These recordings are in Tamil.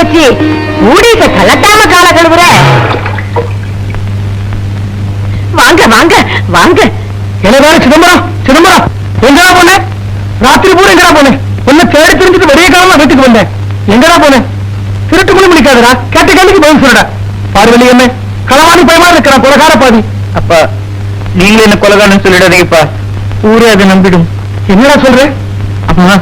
போச்சு ஊடிக்க கலட்டாம கால கழுவுற. வாங்க வாங்க வாங்க. என்னடா சிதம்பரம் சிதம்பரம் எங்கடா போன? ராத்திரி பூரா எங்கடா போன? உன்னை தேடி தெரிஞ்சுட்டு வெளிய காலமா வீட்டுக்கு வந்தேன். எங்கடா போன? திருட்டு மணி முடிக்காதடா கேட்ட கேள்விக்கு பதில் சொல்லுடா. பார்வலி என்ன? களவாணி பயமா இருக்கிறான் கொலகார பாதி அப்பா நீங்க என்ன கொலகாரன்னு சொல்லிடாதீங்கப்பா. ஊரே அதை நம்பிடும். என்னடா சொல்ற? அம்மா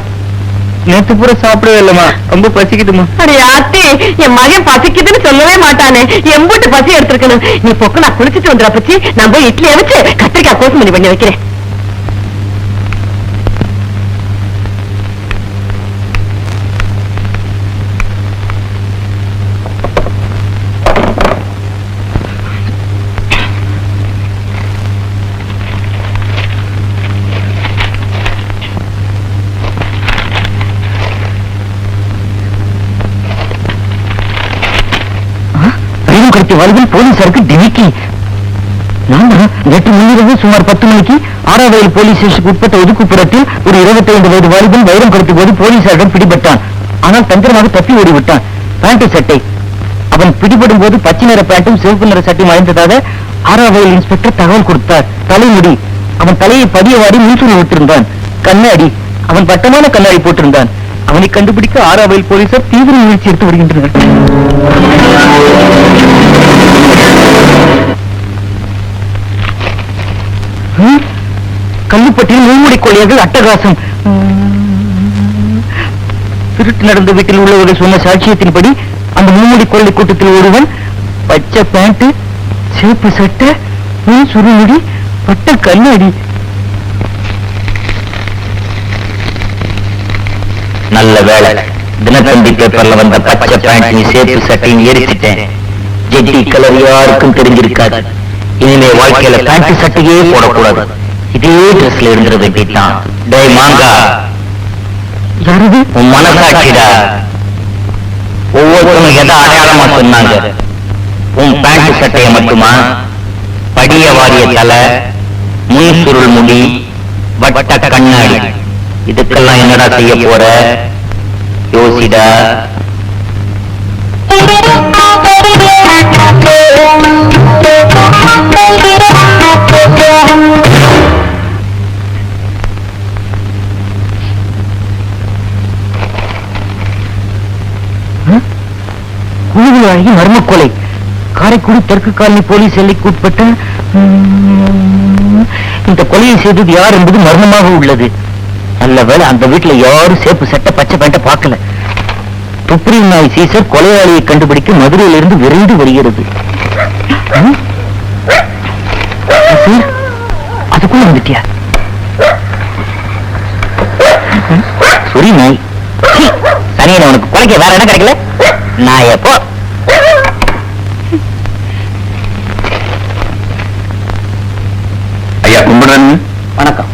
நேத்து பூரா சாப்பிடவே இல்லம்மா. ரொம்ப பசிக்குதுமா அடி ஆத்தி என் மகன் பசிக்குதுன்னு சொல்லவே மாட்டானே. எம்பூட்டு பசி எடுத்திருக்கணும். நீ பொக்கு நான் குளிச்சுட்டு வந்துடுற பச்சி. நான் போய் இட்லி அவிச்சு கத்திரிக்காய் கோசுமணி பண்ணி வைக்கிறேன். நேற்று கடத்தி போலீசாருக்கு டிவிக்கி நான் நேற்று முன்னிரவு சுமார் பத்து மணிக்கு ஆறாவயல் போலீஸ் ஸ்டேஷனுக்கு உட்பட்ட ஒதுக்குப்புறத்தில் ஒரு 25 வயது வாலிபன் வைரம் கடத்திய போது போலீசாரிடம் பிடிபட்டான். ஆனால் தந்திரமாக தப்பி ஓடிவிட்டான். பேண்ட் சட்டை. அவன் பிடிபடும் போது பச்சை நிற பேண்டும் சிவப்பு நிற சட்டையும் அணிந்ததாக ஆறாவயல் இன்ஸ்பெக்டர் தகவல் கொடுத்தார். தலைமுடி. அவன் தலையை பதியவாடி மூச்சுரை விட்டிருந்தான் கண்ணாடி. அவன் வட்டமான கண்ணாடி போட்டிருந்தான். அவனை கண்டுபிடிக்க ஆறாவயில் போலீசார் தீவிர முயற்சி எடுத்து வருகின்றனர். கல்லுப்பட்டியில் மூமுடி கொள்ளையர்கள் அட்டகாசம். திருட்டு நடந்த வீட்டில் உள்ளவர்கள் சொன்ன சாட்சியத்தின்படி அந்த மூமுடி கொள்ளை கூட்டத்தில் ஒருவன் பச்சை பேண்ட் சிவப்பு சட்டை சுருமுடி பட்ட கண்ணாடி நல்ல வேலை. தினத்தந்தி பேப்பர்ல வந்த பச்சை பேண்டையும் சேப்பு சட்டையும் எரிச்சிட்டேன். ஜெட்டி கலர் யாருக்கும் தெரிஞ்சிருக்காது. இனிமே வாழ்க்கையில பேண்ட் சட்டையே போடக்கூடாது. இதே ட்ரெஸ்ல இருந்துட வேண்டியதான் டேய் மாங்கா. உன் மனசாட்சிடா. ஒவ்வொருத்தரும் எதை அடையாளமா சொன்னாங்க? உன் பேண்ட் சட்டையை மட்டுமா? படிய வாரிய தலை முன் சுருள் முடி வட்ட கண்ணாடி. இதுக்கெல்லாம் என்னடா செய்ய போற? யோசிடா. குழுவிலாகி மர்ம கொலை காரைக்குடி தெற்கு காலனி போலீஸ் எல்லைக்கு உட்பட்ட இந்த கொலையை செய்தது யார் என்பது மர்மமாக உள்ளது. நல்ல வேளை அந்த வீட்டுல யாரும் சேப்பு சட்டை பச்சை பேண்ட பார்க்கல. துப்ரி நாய் சீசர் கொலையாளியை கண்டுபிடிக்க மதுரையிலிருந்து விரைந்து வருகிறது. அதுக்குள்ள வந்துட்டியா? சொரி நாய். சனியனை உனக்கு கொலைக்க வேற இடம் கிடைக்கல? நான் எப்போ ஐயா கும்பிடுறேன். வணக்கம்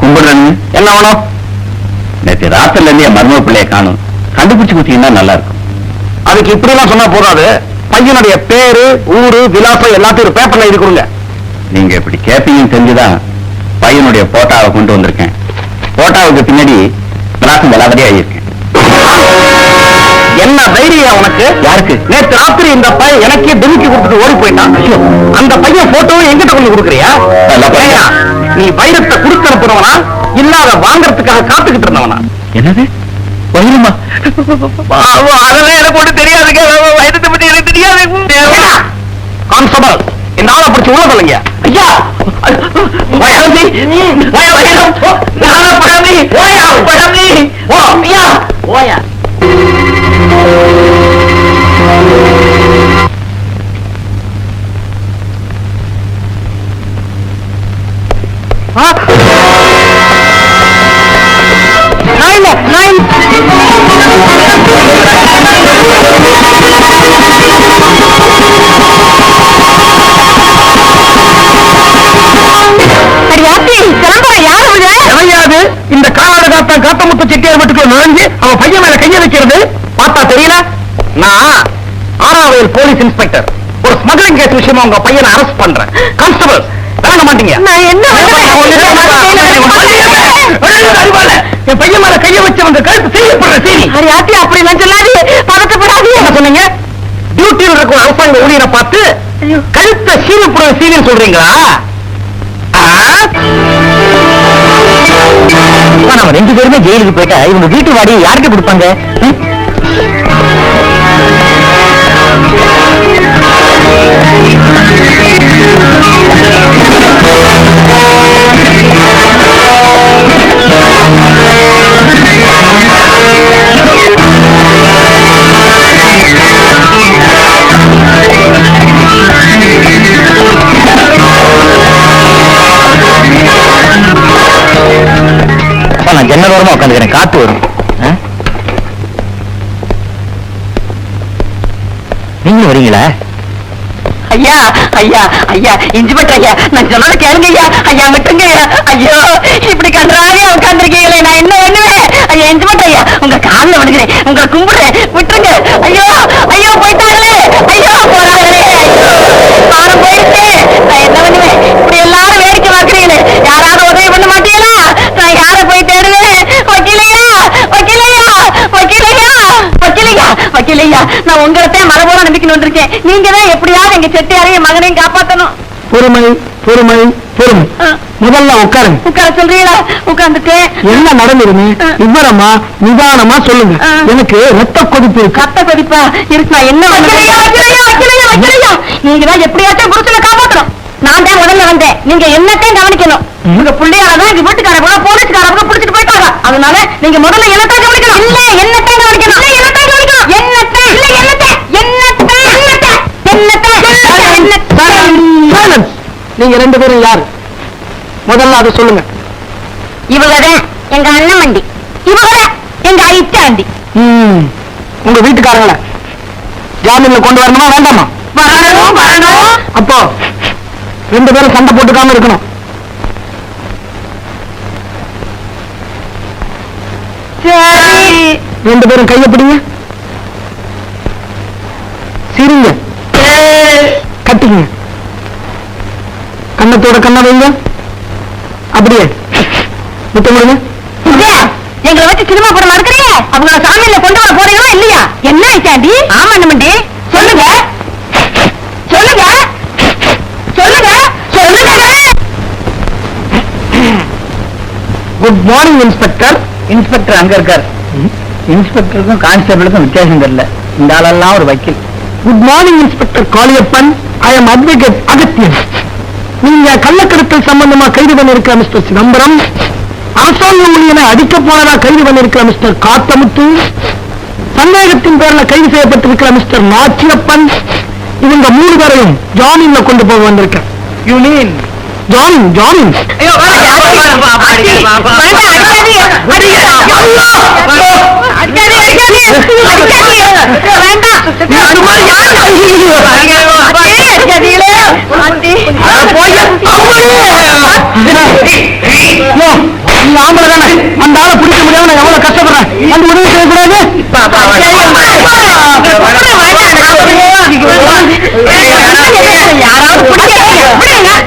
கும்பிடுறேன் என்ன வேணும்? நேற்று ராத்திரில இருந்து என் மருமக பிள்ளைய காணும். கண்டுபிடிச்சு கொடுத்தீங்கன்னா நல்லா இருக்கும் அதுக்கு இப்படி எல்லாம் சொன்னா போதாது. பையனுடைய பேரு ஊரு விலாசம் எல்லாத்தையும் ஒரு பேப்பர்ல கொடுங்க. நீங்க இப்படி கேப்பீங்கன்னு தெரிஞ்சுதான் பையனுடைய போட்டோவை கொண்டு வந்திருக்கேன். போட்டோவுக்கு பின்னாடி விலாசம் விளாவதே ஆகியிருக்கேன் என்ன தைரியம் உனக்கு? யாருக்கு? நேற்று ராத்திரி இந்த பையன் எனக்கே டிமிக்கி கொடுத்துட்டு ஓடி போயிட்டான். அந்த பையன் போட்டோவை எங்கிட்ட கொண்டு கொடுக்குறியா? நீ வைரத்தை கொடுத்து அனுப்புனவனா? இல்ல அதை வாங்குறதுக்காக காத்துக்கிட்டு இருந்தவனா. என்னது? பையனுமா அதெல்லாம் எனக்கு ஒண்ணு தெரியாதுங்க. வைரத்தை பத்தி எனக்கு தெரியாது. கான்ஸ்டபிள் இந்த ஆளை பிடிச்சி உள்ள சொல்லுங்க. ஐயா! பழந்தி வைரம் நானா பழந்தி ஓயா! பழந்தி ஓ ஐயா ஓயா! ஆறாவது போலீஸ் இன்ஸ்பெக்டர். ஒரு ஸ்மக்லிங் கேஸ் விஷயமா உங்க பையனை அரெஸ்ட் பண்றேன். கான்ஸ்டபிள் விளங்க மாட்டீங்க. நான் என்ன என் பையன் மேல கைய வச்சவங்க கழுத்து செய்யப்படுற செய்தி அடி ஆத்தி அப்படி எல்லாம் சொல்லாது பதட்டப்படாது. என்ன சொன்னீங்க? டியூட்டியில் இருக்கும் அரசாங்க ஊழியரை பார்த்து கழுத்த சீவிப்படுற சீவின்னு சொல்றீங்களா? நம்ம ரெண்டு பேருமே ஜெயிலுக்கு போயிட்டா இவங்க வீட்டு வாடியை யார்கிட்ட கொடுப்பாங்க? ஓரமா உட்காந்துக்கிறேன் காத்து வரும். நீங்களும் வரீங்களா? ஐயா ஐயா ஐயா இன்ஸ்பெக்டர் ஐயா நான் சொல்றத கேளுங்க ஐயா. ஐயா விட்டுங்க ஐயா. ஐயோ இப்படி கன்றாவே உட்காந்துருக்கீங்களே நான் என்ன பண்ணுவேன்? ஐயா இன்ஸ்பெக்டர் ஐயா உங்க காலில் விடுகிறேன் உங்களை கும்பிடுறேன். விட்டுருங்க. ஐயோ ஐயோ போயிட்டாங்களே ஐயோ போறாங்களே ஐயோ காரம் போயிடுச்சு நான் என்ன பண்ணுவேன்? இப்படி எல்லாரும் வேடிக்கை பார்க்குறீங்களே. யாராவது உதவி பண்ண மாட்டேன் நான் யாரை போய் தேடுவேன் வக்கீலையா வக்கீலையா வக்கீலையா வக்கீலையா நான் உங்கள்கிட்ட மரபோட நம்பிக்கை வந்திருக்கேன். நீங்க தான் எப்படியாவது எங்க செட்டியாரையும் மகனையும் காப்பாத்தணும். பொறுமை பொறுமை பொறுமை. முதல்ல உட்காருங்க. உட்கார சொல்றீங்களா? உட்கார்ந்துட்டேன். என்ன நடந்திருமே ஆ. விவரமா நிதானமா சொல்லுங்க. எனக்கு ரத்த கொதிப்பு இருக்கு. கத்த கொதிப்பா? இருக்கு நான் என்ன நீங்க தான் எப்படியாச்சும் புருஷனை காப்பாத்தணும். நான் தான் முதல்ல வந்தேன். நீங்க என்னத்தையும் கவனிக்கணும். உங்க பிள்ளையாலதான் எங்க வீட்டுக்கார கூட போலீஸ்காரங்க புடிச்சிட்டு போயிட்டாங்க. அதனால நீங்க முதல்ல என்னத்தான் கவனிக்கணும். இல்ல என்னத்தான் கவனிக்கணும். இல்ல என்னத்தான் கவனிக்கணும் நீங்க ரெண்டு பேரும் யாரு? முதல்ல அதை சொல்லுங்க. இவங்கதான் எங்க அண்ணன் வண்டி இவங்கதான் எங்க ஐச்சாண்டி ம். உங்க வீட்டுக்காரங்கள ஜாமீன்ல கொண்டு வரணுமா வேண்டாமா? வரணும் வரணும். அப்போ ரெண்டு பேரும் சண்டை போட்டுக்காம இருக்கணும். சரி. ரெண்டு பேரும் கைய பிடிங்க. சிரிங்க. கட்டிங்க கண்ணத்தோட கண்ண வைங்க. அப்படியே. முத்தம் கொடுங்க. இதே, எங்களை வச்சு சினிமா படம் நடக்கிறீங்க அவங்கள சாமியில கொண்டு வர போறீங்களா இல்லையா? என்ன ஆச்சாண்டி? ஆமா நம்மண்டி சொல்லுங்க. சொல்லுங்க. சொல்லுங்க. சொல்லுங்க. குட் மார்னிங் இன்ஸ்பெக்டர் இன்ஸ்பெக்டர் அங்க இருக்கார். இன்ஸ்பெக்டருக்கும் கான்ஸ்டபிளுக்கும் வித்தியாசம் தெரியல. இந்த ஆளெல்லாம் ஒரு வக்கீல். Good morning inspector Kaliyappan. I am advocate Agathiyan நீங்க கள்ளக்கடத்தல் சம்பந்தமா கைது பண்ணிருக்கிற மிஸ்டர் சிதம்பரம் அரசாங்க ஊழியனை அடிக்க போனதா கைது பண்ணிருக்கிற மிஸ்டர் காத்தமுத்து சந்தேகத்தின் பேர்ல கைது செய்யப்பட்டிருக்கிற மிஸ்டர் நாச்சியப்பன் இவங்க மூணு பேரையும் ஜாமீன்ல கொண்டு போக வந்திருக்கேன். யூனியன் ஜாமீன் ஜாமீன். ஆம்பளை தானே அந்த ஆளை பிடிக்க முடியாம நான் எவ்வளவு கஷ்டப்படுறேன் அந்த உதவி செய்யக்கூடாது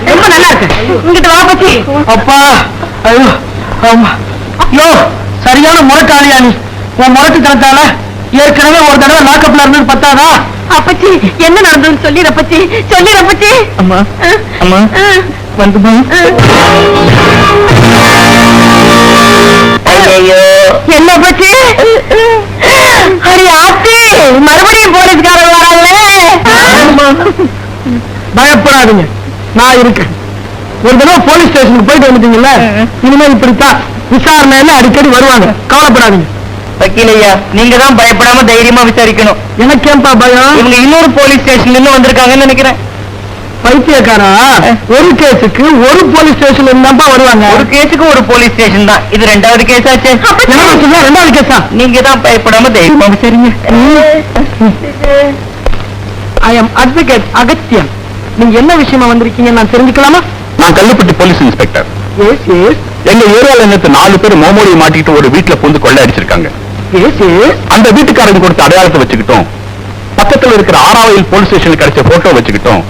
ரொம்ப நல்லா இருக்கு இங்கிட்டு வா பச்சி அப்பா ஐயோ ஆமா யோ சரியான முரட்டாளியா நீ உன் முரட்டுத்தனத்தால ஏற்கனவே ஒரு தடவை லாக்கப்ல இருந்தது பத்தாதா அப்பச்சி என்ன நடந்ததுன்னு சொல்லி ரப்பச்சி சொல்லி ரப்பச்சி அம்மா அம்மா வந்துமா என்ன பச்சி? அடி ஆத்தி மறுபடியும் போலீஸ்காரங்க வராங்களே. பயப்படாதீங்க. நான் இருக்கேன். ஒரு தடவை போலீஸ் ஸ்டேஷனுக்கு போயிட்டு வந்துட்டீங்கல்ல? இனிமே இப்படித்தான் விசாரணையில அடிக்கடி வருவாங்க. கவலைப்படாதீங்க. வக்கீல் ஐயா நீங்க தான் பயப்படாம தைரியமா விசாரிக்கணும். எனக்கு ஏன்பா பயம்? இவங்க இன்னொரு போலீஸ் ஸ்டேஷன்ல இருந்து வந்திருக்காங்கன்னு நினைக்கிறேன். பைத்தியக்காரா? ஒரு கேஸுக்கு ஒரு போலீஸ் ஸ்டேஷன்ல இருந்தாப்பா வருவாங்க? ஒரு கேஸுக்கு ஒரு போலீஸ் ஸ்டேஷன் தான். இது ரெண்டாவது கேஸ் ஆச்சு ரெண்டாவது கேஸா? நீங்க தான் பயப்படாம தைரியமா விசாரிங்க ஐ எம் அட்வொகேட் அகத்தியன். நீங்க என்ன விஷயமா வந்திருக்கீங்க நான் தெரிஞ்சுக்கலாமா? நான் Kalluppatti police inspector. Yes yes எங்க ஏரியால நேத்து நாலு பேர் மோமோடியை மாட்டிக்கிட்டு ஒரு வீட்டுல புந்து கொள்ள அடிச்சிருக்காங்க. எஸ் எஸ் அந்த வீட்டுக்காரங்க கொடுத்த அடையாளத்தை வச்சுக்கிட்டோம். பக்கத்துல இருக்கிற ஆறாவது போலீஸ் ஸ்டேஷனுக்கு கிடைச்ச போட்டோ வச்சுக்கிட்டோம்.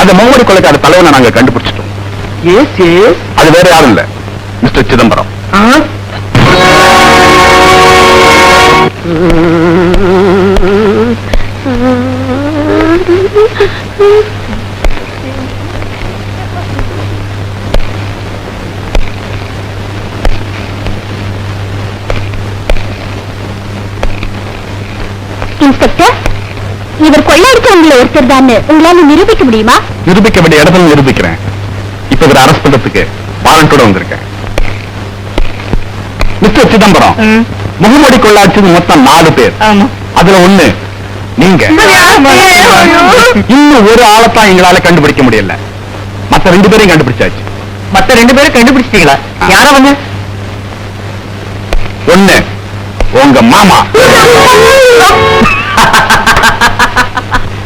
அந்த மோமோடி கொலைக்கார தலைவனை நாங்க கண்டுபிடிச்சிட்டோம். எஸ் எஸ் அது வேற யாரும் இல்ல. மிஸ்டர் சிதம்பரம். ஆ? இன்ஸ்பெக்டர் இவர் கொள்ளையடிச்சவங்கள ஒருத்தர் தான் உங்களால நிரூபிக்க முடியுமா? நிரூபிக்க வேண்டிய இடத்துல நிரூபிக்கிறேன். இப்ப இவரை அரெஸ்ட் பண்றதுக்கு வாரண்டோட வந்திருக்கேன். மிஸ்டர் சிதம்பரம் முகமூடி கொள்ளாச்சது மொத்தம் நாலு பேர். அதுல ஒண்ணு நீங்க. இன்னும் ஒரு ஆளைத்தான் எங்களால கண்டுபிடிக்க முடியல. மத்த ரெண்டு பேரையும் கண்டுபிடிச்சாச்சு. மத்த ரெண்டு பேரும் கண்டுபிடிச்சிட்டீங்களா? யாரா அவங்க ஒண்ணு உங்க மாமா.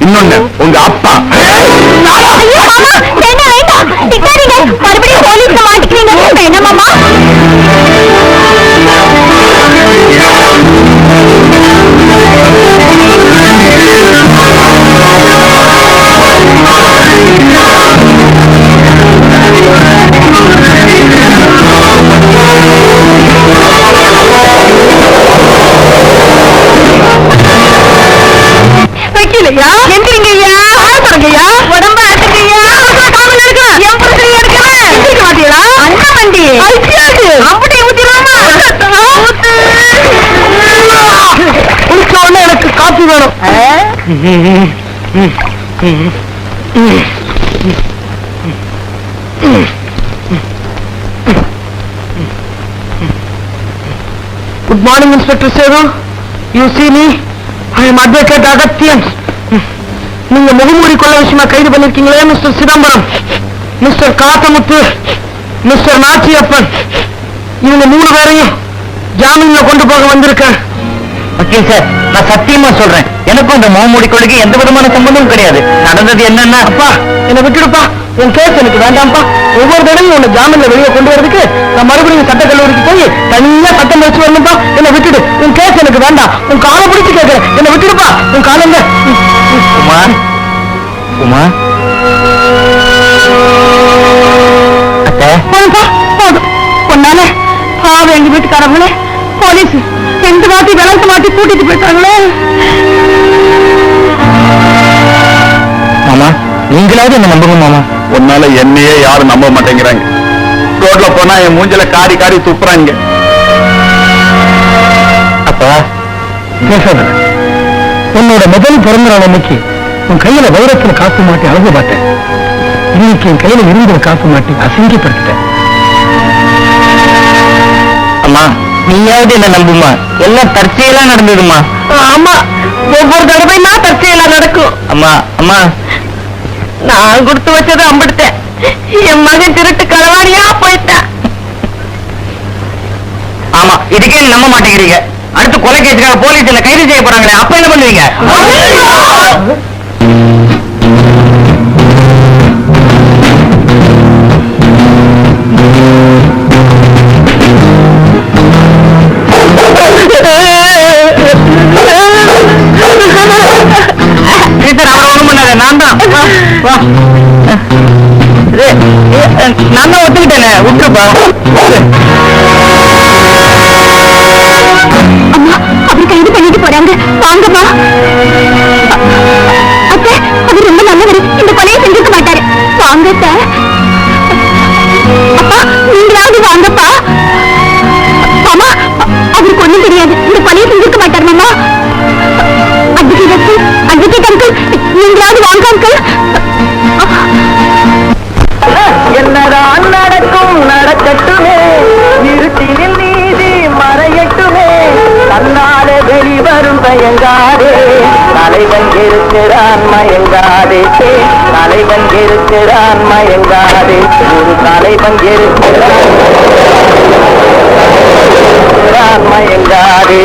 இன்னொன்னு உங்க அப்பா. என்ன வேண்டாம் மறுபடியும் போலீஸ்ல மாட்டிக்கிறீங்க. என்ன மாமா. Good morning inspector Sethu you see me I am advocate Agathiyan நீங்க முகமூடி கொள்ள விஷயமா கைது பண்ணிருக்கீங்களே mister Chidambaram? Mister Kathamuthu mister Nachiyappan இவங்க மூணு பேரையும் ஜாமீன்ல கொண்டு போக வந்திருக்கேன். வக்கீல் சார் நான் சத்தியமா சொல்றேன். எனக்கும் இந்த முகமூடி கொள்ளைக்கு எந்த விதமான சம்பந்தமும் கிடையாது. நடந்தது என்னன்னா அப்பா என்ன விட்டுடுப்பா. உன் கேஸ் எனக்கு வேண்டாம்ப்பா. ஒவ்வொரு தடவையும் உன்னை ஜாமீன்ல வெளியே கொண்டு வரதுக்கு நான் மறுபடியும் சட்ட கல்லூரிக்கு போய் தனியா சட்டம் வச்சு வரணும்ப்பா. என்ன விட்டுடு. உன் கேஸ் எனக்கு வேண்டாம். உன் காலை பிடிச்சு கேட்கிறேன் என்ன விட்டுடுப்பா. உன் காலங்க உமா. உமா. அத்தை. பொண்ணால பாவம் எங்க வீட்டுக்காரங்களே போலீஸ். ரெண்டு மாத்தி விளக்கு மாத்தி கூட்டிட்டு போயிட்டாங்களே? மாமா நீங்களாவது என்ன நம்புங்க மாமா. உன்னால என்னையே யாரும் நம்ப மாட்டேங்கிறாங்க. ரோட்ல போனா என் மூஞ்சில காரி காரி துப்புறாங்க. அப்பா பேசாத. உன்னோட முதல் பிறந்த நாள் அன்னைக்கு உன் கையில வைரத்துல காசு மாட்டி அழகு பார்த்தேன். இன்னைக்கு என் கையில இருந்தத காசு மாட்டி அசிங்கப்படுத்திட்டேன். அம்மா நீயாவது என்ன நம்புமா? எல்லாம் தற்செயலா நடந்ததுமா? ஆமா ஒவ்வொரு தடவைனா தற்செயலா நடக்கும். அம்மா அம்மா நான் கொடுத்து வச்சதை அம்பிடுத்தேன். என் மகன் திருட்டு களவாடியா போயிட்டேன். ஆமா இதுக்கே நம்ப மாட்டேங்கிறீங்க? அடுத்து கொலை கேஸுக்காக போலீஸ் கைது செய்ய போறாங்களே அப்ப என்ன பண்ணுவீங்க? நான் தான். நான் தான் ஒத்துக்கிட்டேனே. விட்டுருப்பா இருக்கிறான் மயங்காதே. தலைவன் இருக்கிறான் மயங்காதே. ஒரு தலைவன் இருக்கிறான் மயங்காதே.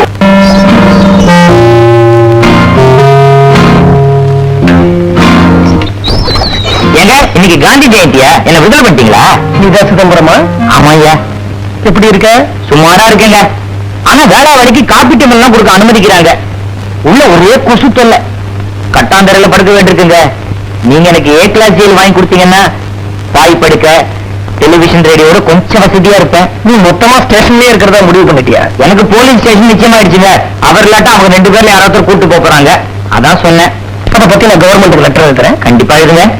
இன்னைக்கு காந்தி ஜெயந்தியா? என்ன விடுதலை பண்ணிட்டீங்களா? நீதா சிதம்பரமா? ஆமாய்யா. எப்படி இருக்க? சுமாரா இருக்கேங்க. ஆனா வேளா வரைக்கு காப்பி டீம் எல்லாம் கொடுக்க அனுமதிக்கிறாங்க. உள்ள ஒரே கொசு தொல்லை. கட்டாந்தரையில படுக்க வேண்டியிருக்குங்க. நீங்க எனக்கு ஏ கிளாஸ் ஜெயில் வாங்கி கொடுத்தீங்கன்னா தாய் படுக்க டெலிவிஷன் ரேடியோட கொஞ்சம் வசதியா இருப்பேன். நீ மொத்தமா ஸ்டேஷன்லயே இருக்கிறதா முடிவு பண்ணிட்டியா? எனக்கு போலீஸ் ஸ்டேஷன் நிச்சயமாயிடுச்சுங்க அவர் இல்லாட்டா அவங்க ரெண்டு பேர்ல யாராவது கூட்டு போறாங்க. அதான் சொன்னேன். அதை பத்தி நான் கவர்மெண்ட் லெட்டர் எழுதுறேன். கண்டிப்பா எழுதுங்க.